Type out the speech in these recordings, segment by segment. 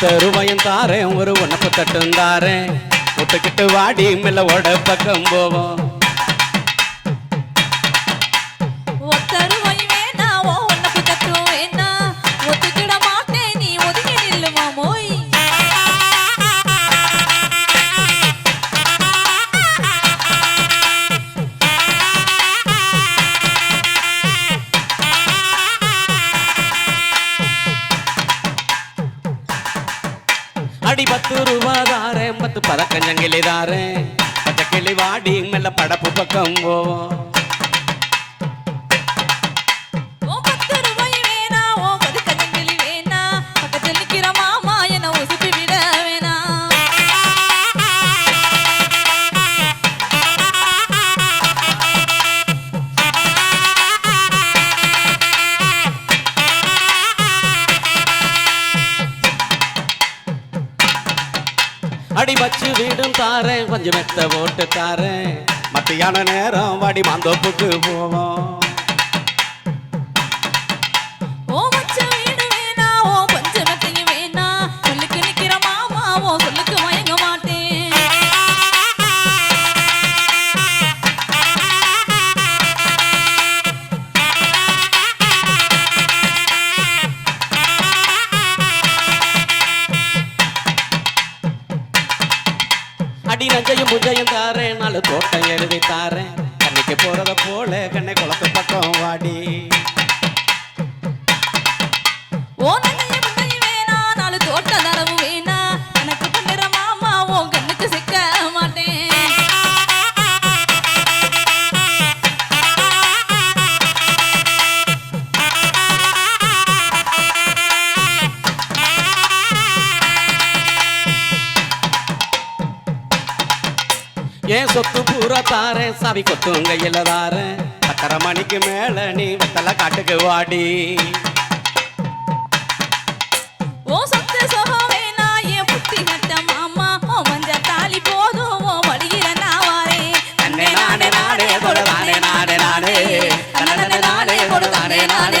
முட்டையும் தாரேன் ஒரு உணப்பு தட்டும் தாரேன் ஒட்டுக்கிட்டு வாடி மெல்ல ஓட பக்கம் போவோம். பறக்கஞ்சங்கிலிதாரு பச்சை கிளி வாடி மெல்ல படப்பு பக்கம் போவோம் அடி வச்சு வீடும் தாரேன் கொஞ்சம் மெத்த போட்டு தாரேன் மத்தியான நேரம் வாடி மாந்தோப்புக்கு போவோம். அடி நஞ்சையும் முஞ்சையும் தாரேன். நாலு தோட்டம் எழுதி தாரேன். கண்ணைக்கு போறத போல கண்ணை குளத்து பக்கம் வாடி. தோட்ட தரவு வேணா. எனக்கு பண்ணுற மாமா உன் கண்ணுக்கு சிக்க ஏன் சொத்து பூரா தாரேன் சாவி கொத்தும் கையில தாரேன் பத்தரை மணிக்கு மேல நீ வெத்தலை காட்டுக்கு வாடி. ஓ சொத்து சொகம் நான் என் புத்தி கட்ட மாமா. ஓ மஞ்ச தாலி போதும் ஓ மடியில நான் வாரேன் தன்னே நானே நானே தொட நானே நானே. நானே தன்னே நானே தொட நானே நானே.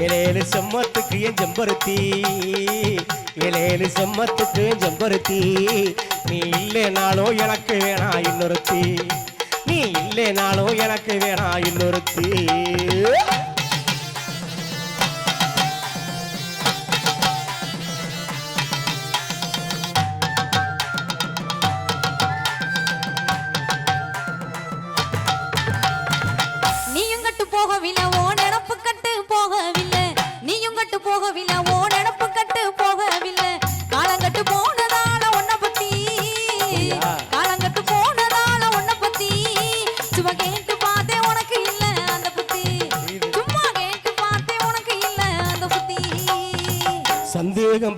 ஏழேழு செம்மத்துக்கு என் ஜம்பருத்தி ஏழேழு செம்மத்துக்கு என் செம்பருத்தி. நீ இல்லைனாலும் எனக்கு வேணா இன்னொருத்தி. நீ இல்லைனாலும் எனக்கு வேணா இன்னொருத்தி.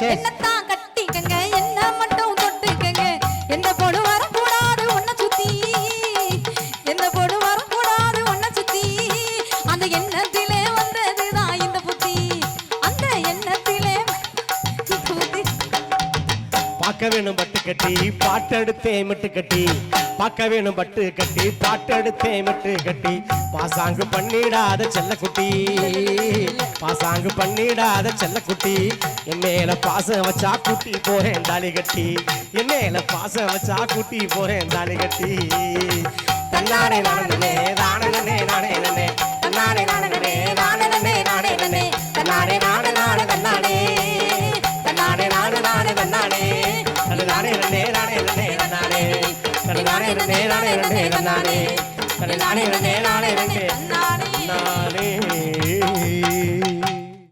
என்னத்தான் கட்டிக்கங்க என்ன மட்டும் தொட்டுக்கங்க. எந்த பொடு வரக்கூடாது உன்னை சுத்தி. எந்த பொடு வரக்கூடாது உன்னை சுத்தி. அந்த எண்ணத்திலே வந்ததுதான் இந்த புத்தி. அந்த எண்ணத்திலே கட்டி பாட்டெடுத்தே மிட்டு கட்டி. பார்க்க வேணும் பட்டு கட்டி பாட்டெடுத்தே மிட்டு கட்டி. பாசாங்கு பண்ணிடாத செல்லக்குட்டி. பாசாங்கு பண்ணிடாத செல்லக்குட்டி. என் மேல பாசம் வச்சா குட்டி போறேன் தாலி கட்டி. என் மேல பாசம் வச்சா குட்டி போறேன் தாலி கட்டி. தன்னானே நானே தானே நானே நானே தன்னானே நானே. நானே